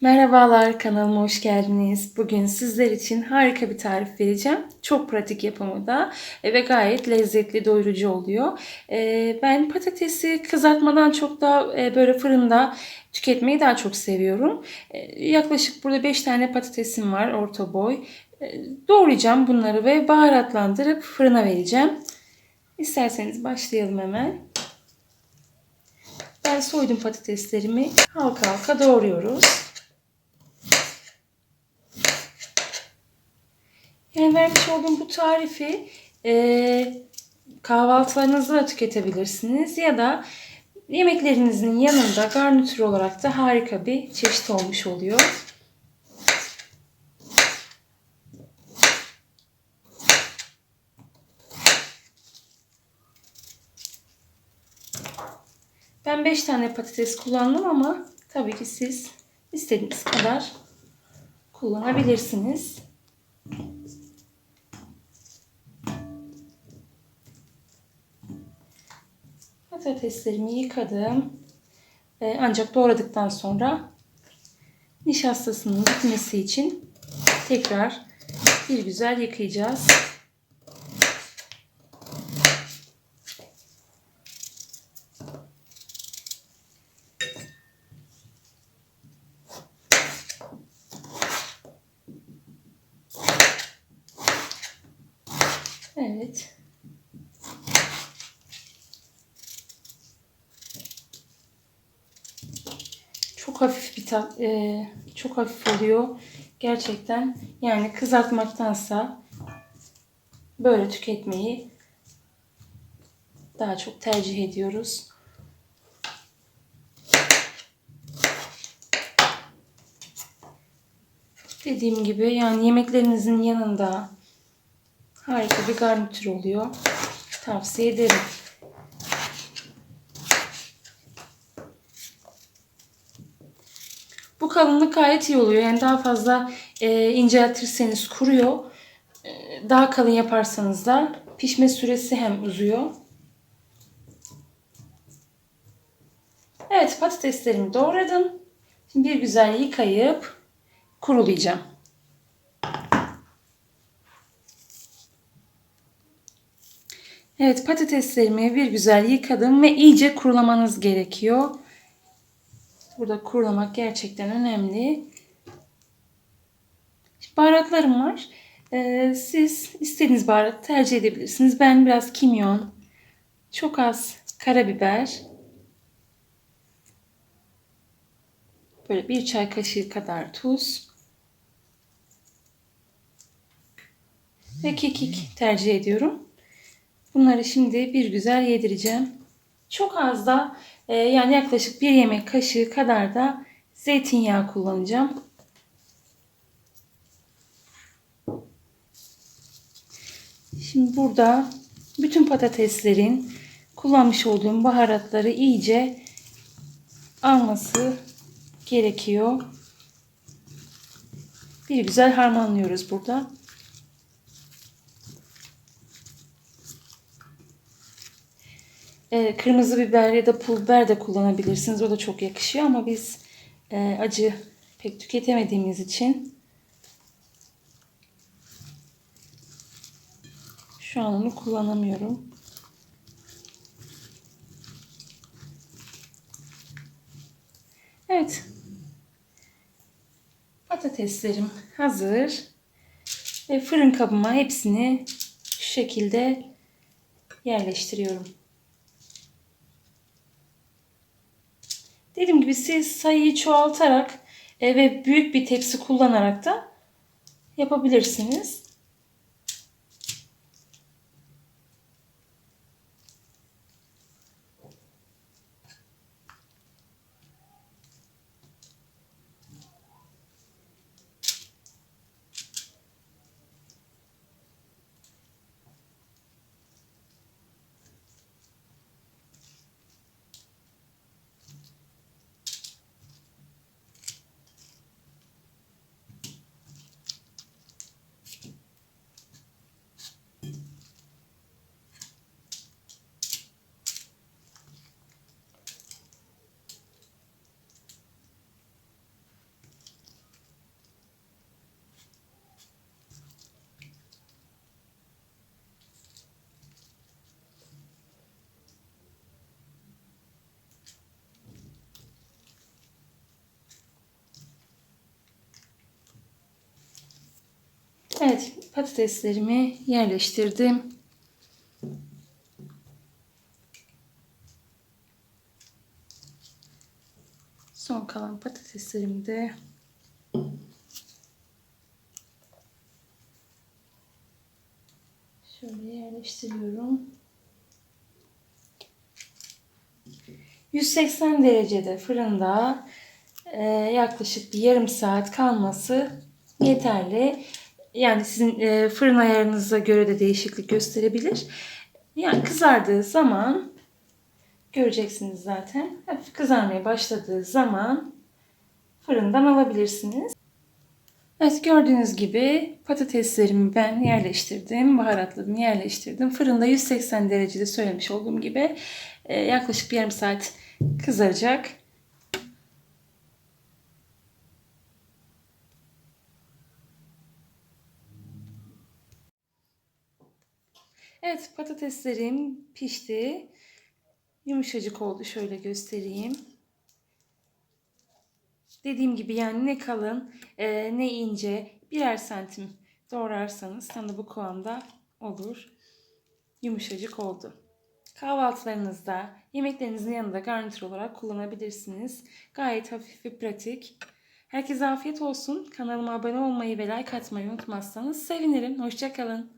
Merhabalar kanalıma hoş geldiniz. Bugün sizler için harika bir tarif vereceğim. Çok pratik yapımı da e, ve gayet lezzetli doyurucu oluyor. E, Ben patatesi kızartmadan çok da e, böyle fırında tüketmeyi daha çok seviyorum. Yaklaşık burada 5 tane patatesim var orta boy. Doğrayacağım bunları ve baharatlandırıp fırına vereceğim. İsterseniz başlayalım hemen. Ben soydum patateslerimi. Halka halka doğruyoruz. Yani vermiş olduğum bu tarifi e, kahvaltılarınızda da tüketebilirsiniz ya da yemeklerinizin yanında garnitür olarak da harika bir çeşit olmuş oluyor. Ben 5 tane patates kullandım ama tabii ki siz istediğiniz kadar kullanabilirsiniz. Patateslerimi yıkadım. Ee, ancak doğradıktan sonra nişastasının gitmesi için tekrar bir güzel yıkayacağız. Evet. Çok hafif bir tat, e, çok hafif oluyor. Gerçekten yani kızartmaktansa böyle tüketmeyi daha çok tercih ediyoruz. Dediğim gibi yani yemeklerinizin yanında harika bir garnitür oluyor. Tavsiye ederim. Bu kalınlık gayet iyi oluyor. Yani daha fazla e, inceltirseniz kuruyor. E, daha kalın yaparsanız da pişme süresi hem uzuyor. Evet patateslerimi doğradım. Şimdi bir güzel yıkayıp kurulayacağım. Evet patateslerimi bir güzel yıkadım ve iyice kurulamanız gerekiyor. Burada kurulamak gerçekten önemli. Baharatlarım var. Ee, siz istediğiniz baharat tercih edebilirsiniz. Ben biraz kimyon, çok az karabiber, böyle bir çay kaşığı kadar tuz ve kekik tercih ediyorum. Bunları şimdi bir güzel yedireceğim. Çok az da e, yani yaklaşık bir yemek kaşığı kadar da zeytinyağı kullanacağım. Şimdi burada bütün patateslerin kullanmış olduğum baharatları iyice alması gerekiyor. Bir güzel harmanlıyoruz burada. E, kırmızı biber ya da pul biber de kullanabilirsiniz. O da çok yakışıyor ama biz e, acı pek tüketemediğimiz için şu an onu kullanamıyorum. Evet. Patateslerim hazır. Ve fırın kabıma hepsini şu şekilde yerleştiriyorum. Dediğim gibi siz sayıyı çoğaltarak e, ve büyük bir tepsi kullanarak da yapabilirsiniz. Evet, patateslerimi yerleştirdim. Son kalan patateslerimi de şöyle yerleştiriyorum. 180 derecede fırında e, yaklaşık bir yarım saat kalması yeterli. Yani sizin e, fırın ayarınıza göre de değişiklik gösterebilir. Yani kızardığı zaman göreceksiniz zaten. Hafif kızarmaya başladığı zaman fırından alabilirsiniz. Evet gördüğünüz gibi patateslerimi ben yerleştirdim. Baharatlarımı yerleştirdim. Fırında 180 derecede söylemiş olduğum gibi e, yaklaşık bir yarım saat kızaracak. Evet patateslerim pişti. Yumuşacık oldu. Şöyle göstereyim. Dediğim gibi yani ne kalın e, ne ince birer santim doğrarsanız tam da bu kıvamda olur. Yumuşacık oldu. Kahvaltılarınızda, yemeklerinizin yanında garnitür olarak kullanabilirsiniz. Gayet hafif ve pratik. Herkese afiyet olsun. Kanalıma abone olmayı ve like atmayı unutmazsanız sevinirim. Hoşçakalın.